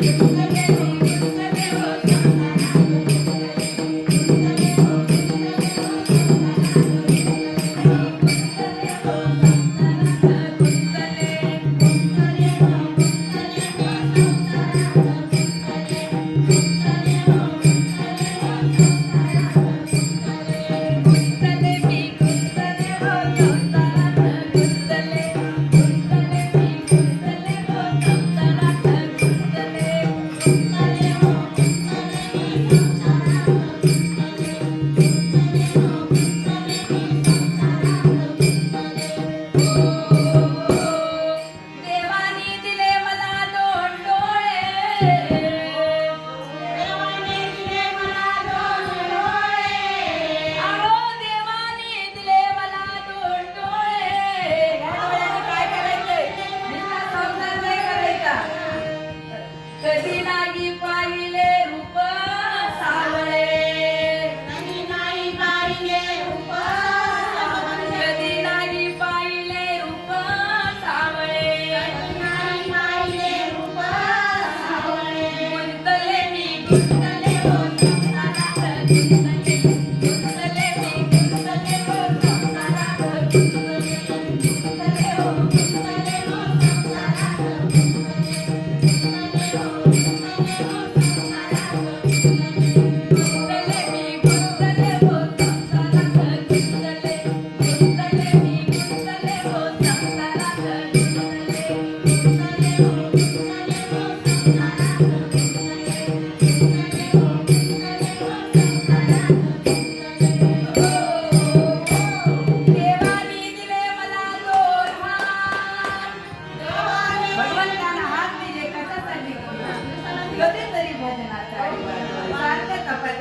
你。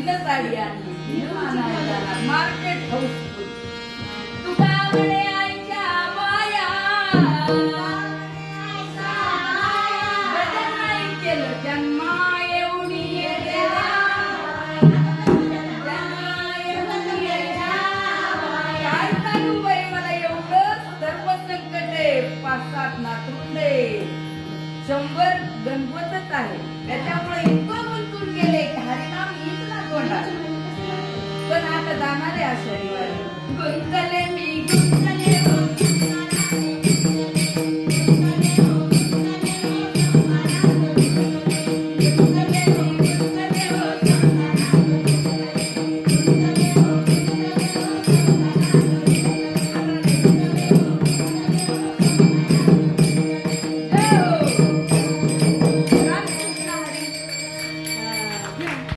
मिलत आली आणली. Market house. म्हणतात पण आता जाणारे आषाढी वारी. गुंतले मी गुंतले